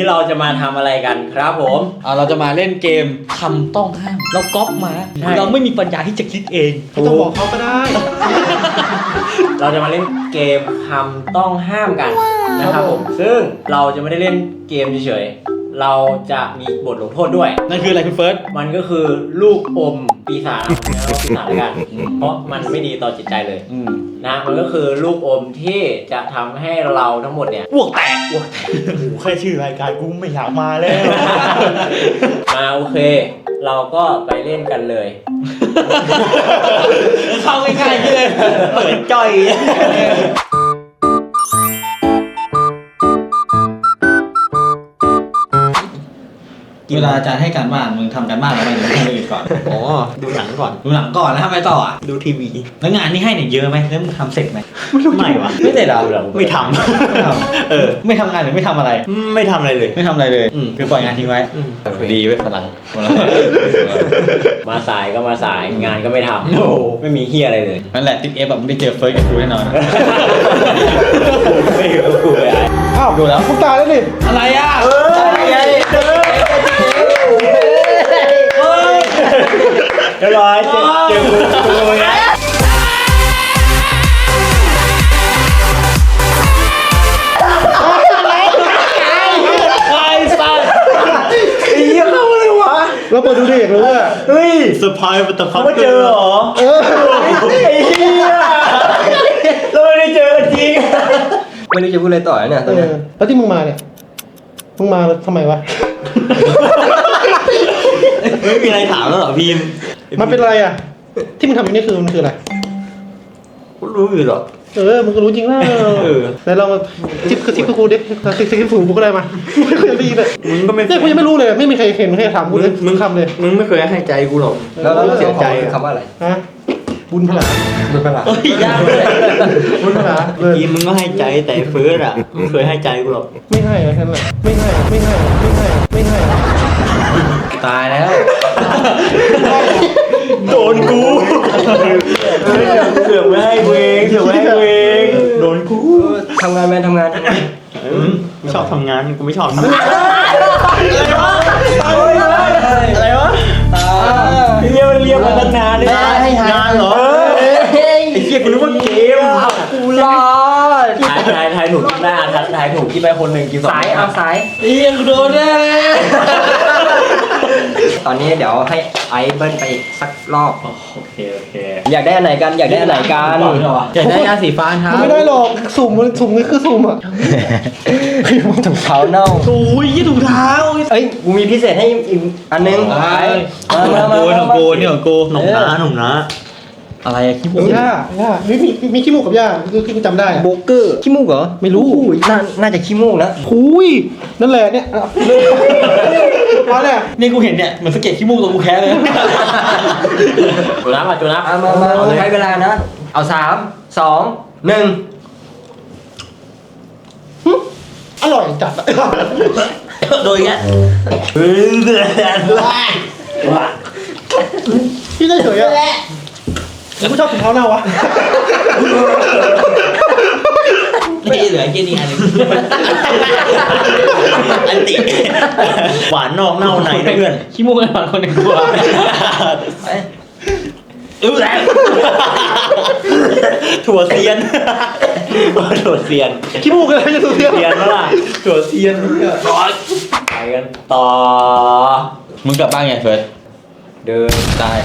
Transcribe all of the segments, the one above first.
นี้เราจะมาทำอะไรกันครับผม อ่าเราจะมาเล่นเกมคำต้องห้าม เราก๊อปมา ใช่ เราไม่มีปัญญาที่จะคิดเอง ไม่ต้องบอกเขาก็ได้ เราจะมาเล่นเกมคำต้องห้ามกันนะครับผม ซึ่งเราจะไม่ได้เล่นเกมเฉยๆ เราจะมีบทลงโทษด้วย นั่นคืออะไรคุณเฟิร์ส มันก็คือลูกอมปีศาจเอาปีศาจแล้วกันเพราะมันไม่ดีต่อจิตใจเลยอืมนะมันก็คือลูกอมที่จะทำให้เราทั้งหมดเนี่ยอ้วกแตกอ้วกแตก โอ้โหแค่ชื่อรายการกูไม่อยากมาแล้ว มาโอเค เราก็ไปเล่นกันเลย เข้าง่ายๆเลยเปิดจ้อย เวลาอาจารย์ให้การบ้านมึงทำการบ้านอะไรหรือทำอะไรอื่นก่อนอ๋อดูหนังก่อนดูหนังก่อนแล้วทำอะไรต่ออะดูทีวี แล้วงานที่ให้เนี่ยเยอะไหมแล้วมึงทำเสร็จไหมไม่วะไม่เสร็จเหรอไม่ทไม่ทำเออำไม่ทำงานหรือไม่ทำอะไร ไม่ทำอะไรเลย ไม่ทำอะไรเลยอืมคือปล่อยงานทิ้งไว้อืมดีไว้ยพลังพลังมาสายก็มาสายงานก็ไม่ทโอ้โหำไม่มีเฮียอะไรเลยนั่นแหละติดเอฟแบบไม่ได้เจอเฟิร์สกับกูแน่นอนไม่อยู่กับกูเลยอ้าวดูแล้วพวกตายแล้วนี่อะไรอะเรียบร้อยเจอเจอกูกูไงไอ้สัสไอ้เหี้ยเข้าเลยวะแล้วเปิดดูดิอยากรู้ว่าเฮ้ยเซอร์ไพรส์มันตะเขามาเจอเหรอเออไอ้เหี้ยเราไม่ได้เจอกันจริงไม่รู้จะพูดอะไรต่อแล้วเนี่ยตอนเนี้ยแล้วที่มึงมาเนี่ยมึงมาทำไมวะ ไม่มีอะไรถามแล้วเหรอพีม มันเป็นอะไรอะ ที่มึงทำอยู่นี่คือมันคืออะไรรู้อยู่หรอเออมึงก็รู้จริงแล้วเออแต่เรามาทิปคือทิปกับกูดิทิปทิปกับกูก็ได้มาไม่เคยได้ยินเลยมึงก็ไม่เนี่ยกูยังไม่รู้เลย ไม่มีใครเห็นไม่เคยถามกูเลยมึงคำเลย มึงไม่เคยให้ใจกูหรอกแล้วแล้วเสียใจคำว่าอะไรฮะ บุญพลามึงเป็นอะไรเฮ้ยยากเลย บุญพลาเลยพีมมึงก็ให้ใจแต่เฟิร์สอะมึงเคยให้ใจกูหรอกไม่ให้อะแค่นั้นแหละไม่ให้ไม่ให้ไม่ให้ไม่ให้ตายแล้ว โดนกูเสือกไม่ให้กูเองเสือกไม่ให้กูเองโดนกูทำงานแมนทำงานชอบทำงานกูไม่ชอบอะไรวะเรียกเรียกมาตั้งนานเลยให้งานเหรอไอ้เหี้ยกูนึกว่าเกมกูรอดทายทายทายถูกได้อะทายทายถูกที่ไปคนหนึ่งกินสองสายเอาสายเอียงโดนแน่เลยตอนนี้เดี๋ยวให้ไอซ์เบิ้ลไปอีกสักรอบ โอเคโอเคอยากได้อันไหนกันอยากได้อันไหนกันอยากได้ยาสีฟ้าครับไม่ได้หรอกสุ่มมันสุ่มนี่คือสุ่มอะถุงเท้าเน่าโอ้ยยี่ถุงเท้าเอ้ยกูมีพิเศษให้อีกอันนึงไปมาหมานุ่มมากูหนุ่มกูนี่ของกูหนุ่มนะหนุ่มนะ อะไรอะขี้มูกย่าย่ามีมีมีขี้มูกกับย่าคือคือจำได้อะโบเกอร์ขี้มูกเหรอไม่รู้อุ้ยน่าน่าจะขี้มูกนะหุยนั่นแหละเนี่ยอะมาเนี่ย นี่กูเห็นเนี่ยเหมือนสะเก็ดขี้มูกตัวกูแค่เลยจูนับอะจูนับเอามามาใช้เวลานะ เอาสามสองหนึ่งอร่อยจัดอะโดยแกพี่ได้เฉยอะ แล้วกูชอบถุงเท้าเน่าวะนี่เหลือแค่นี้อันนึงอันติหวานนอกเน่าในนะเพื่อนขี้มูกไอ้หวานคนหนึ่งตัวอื้อแล้วถั่วเซียนถั่วเซียนขี้มูกอะไรจะถั่วเซียนเซียนแล้วล่ะถั่วเซียนเนี่ยไปกันต่อ มึงกลับบ้านไงเฟิร์สเดินตาย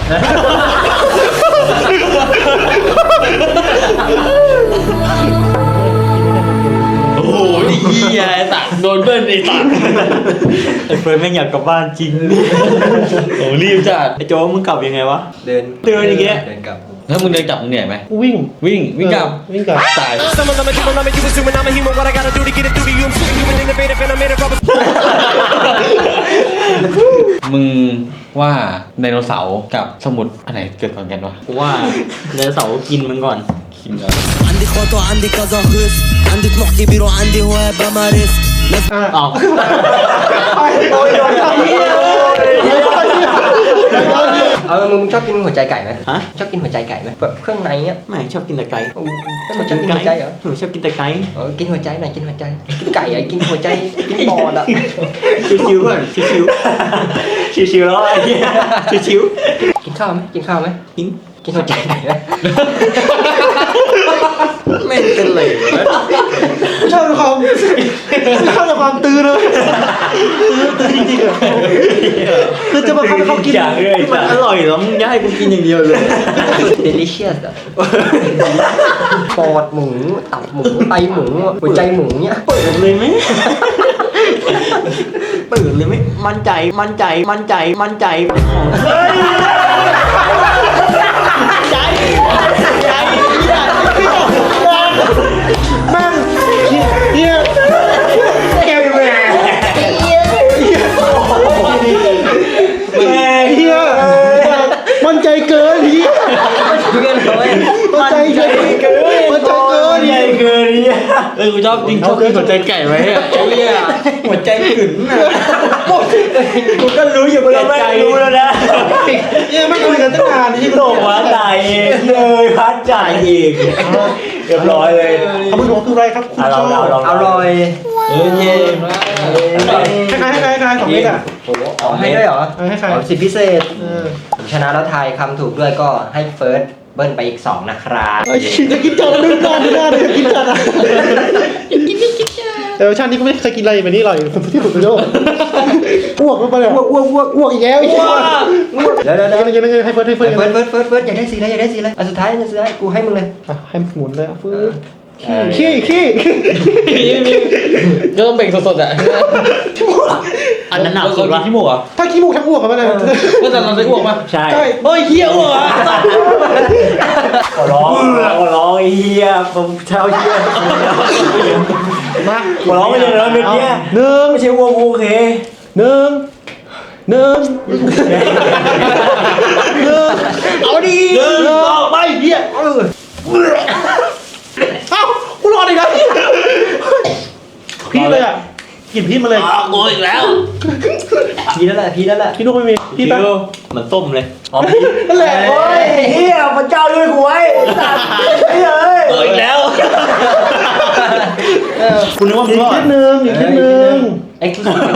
โอ้โหนี่เหี้ยไอ้สัตว์โดนเบิ้ลไอ้สัตว์ไอ้เฟิร์นแม่งอยากกลับบ้านจริงโอ้รีบจัดไอ้โจมึงกลับยังไงวะเดินเดินอย่างเงี้ย เดินกลับ ถ้ามึงเดินกลับมึงเหนื่อยไหม กูวิ่ง วิ่งวิ่งกลับ เออวิ่งกลับ ตาย Some of them are human, I'm a human, assuming I'm a human. What I gotta do to get it through to you? I'm superhuman, innovative, and I'm made of rubber. มึงว่าไดโนเสาร์กับสมุดอันไหนเกิดก่อนกันวะ กูว่าเดี๋ยวเสาร์กินมันก่อน คิมก่อน عندي خطوة عندي كذا خص عندي طموح كبير وعندي هواية بمارس อ่ะ อ้าว ไปโอ้ยโดนทำเหี้ย เอามึงชอบกินหัวใจไก่ไหมฮะ ชอบกินหัวใจไก่ไหมแบบเครื่องในเนี้ยไม่ชอบกินแต่ไก่โอ้โหแล้วมันชอบกินหัวใจเหรอหนูชอบกินแต่ไก่เออกินหัวใจหน่อยกินหัวใจ กินไก่อะกินหัวใจ กินปอดอะชิวๆก่อนชิวๆชิวๆแล้วไอ้เหี้ยชิวกินข้าวไหมกินข้าวไหมๆกินกินหัวใจไก่ไหม ไม่เป็นไร ชอบในความชอบในความตื้อเลยตื้อตื้อจริงๆอะคือจะมาทำให้เขากินอย่างเลยมันอร่อยแล้วมึงจะให้กูกินอย่างเดียวเลยเดลิเชียสอะปอดหมูตับหมูไตหมูหัวใจหมูเนี้ยเปิดเลยไหมเปิดเลยไหมมั่นใจมั่นใจมั่นใจมั่นใจ ใจ ชอบจริงชอบกินหัวใจไก่ไหมอะไอ้เหี้ยหัวใจขึนอะกูก็รู้อยู่ว่าไม่รู้แล้วนะเฮียไม่คุยกันตั้งนานนี่โลกวัดจ่ายเองเลยพัดจ่ายเองเรียบร้อยเลยเขาไม่รู้คืออะไรครับคุณเอาชเราอบเราเราอร่อยเออเย่ให้ใครให้ใครให้ใครสองเม็ดอะอ๋อให้ด้วยเหรอเอาให้ใครอ๋อสิทธิพิเศษเออผมชนะแล้วทายคำถูกด้วยก็ให้เฟิร์ส เบิ้ลไปอีก2นะครับไอ้ชิจะกินจัดดูหน้าดูหน้าเลยกินจัดอะแต่ชาตินี้ก็ไม่เคยกินอะไรแบบนี้อร่อยที่สุดในโลกอ้วกไปเลยอ้วกอ้วกอ้วกอ้วกอีกแล้วอีกแล้วเดี๋ยวเดี๋ยวเดี๋เดี๋ยยววยังไงให้เฟิร์สให้เฟิเฟิร์ร์สสเฟิร์สเฟิร์สเฟิร์สอยากได้สีอะไรอยากได้สีอะไรอันสุดท้ายอันสุดท้ายกูให้มึงเลยอะให้หมุนเลยฟื้นขี้ขี้ก็ต้องเบ่งสดๆอะอันนั้นหนักสุดวะขี้มูกเหรอถ้า ขี้มูกทั้งอ้วกกันไปเลยก็จะเราได้อ้วกป่ะใช่ ใช่เฮ้ยเหี้ยอ้วกเหรอขอร้องขอร้องไอ้เหี้ยผมเช้าเหี้ยมาขอร้องไม่เลยแล้วเมื่อกี้หนึ่งไม่ใช่วัวโอเคหนึ่งหนึ่งหนึ่งเอาดิหนึ่งสองไปเฮียเออเอ้ากูรอดอีกแล้วพี่เลยอะ กลิ่นพี่มาเลยอ้าวโกอีกแล้วพีนั่นแหละพีนั่นแหละพี่นุ๊กไม่มีพี่พี่ปะดูเหมือนส้มเลยอ๋อพี่นั่นแหละโอ้ยเฮียพระเจ้าช่วยกูไว้สัตว์เฮ้ยเอ้ยอีกแล้วคุณนึกว่าอีมึงกรอนิดดนึงอีกนิดนึงเอ็กซ์คลูซีฟ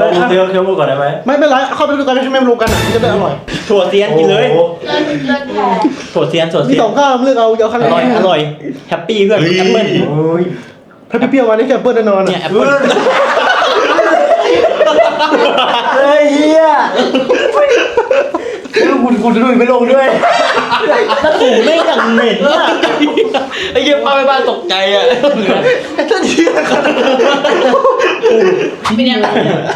ลองเคี้ยวเคี้ยวก่อนได้ไหมไม่เป็นไรเข้าไปดูกันไม่ไม่รวมกันอะจะได้อร่อยถั่วเซียนกินเลยถั่วเซียนถั่วมีเซียนสองข้าวเลือกเอาเอาข้างอร่อยอร่อยแฮปปี้เพื่อนแอปเปิ้ล ถ้าพี่เปรี้ยวมานี่แกเปิ้ลแน่นอนเนี่ยอะแอปเปิ้ลเฮ้ยเฮียคุณคุณดูไม่ลงด้วยถ้าถูกไม่อย่างเหม็นอะไอ้เหี้ยป้าไปบ้านตกใจอะเป็นยังไง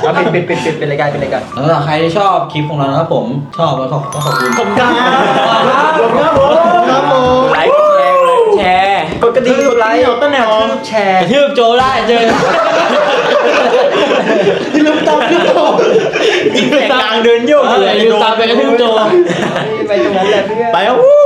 เอาเป็นเป็นเป็นเป็นเป็นรายการเป็นรายการสำหรับใครที่ชอบคลิปของเรานะครับผม ชอบแล้วขอบขอบคุณผมจ้า นแนวแชร์ทืบโจได้เจอที่ลืมตามที่โตยิงแสกกลางเดินโยกเออยู่อไอ้ลืมโดตามไปกระทืบโจไปตรงนั้นแหละเพื่อนไปอะวู้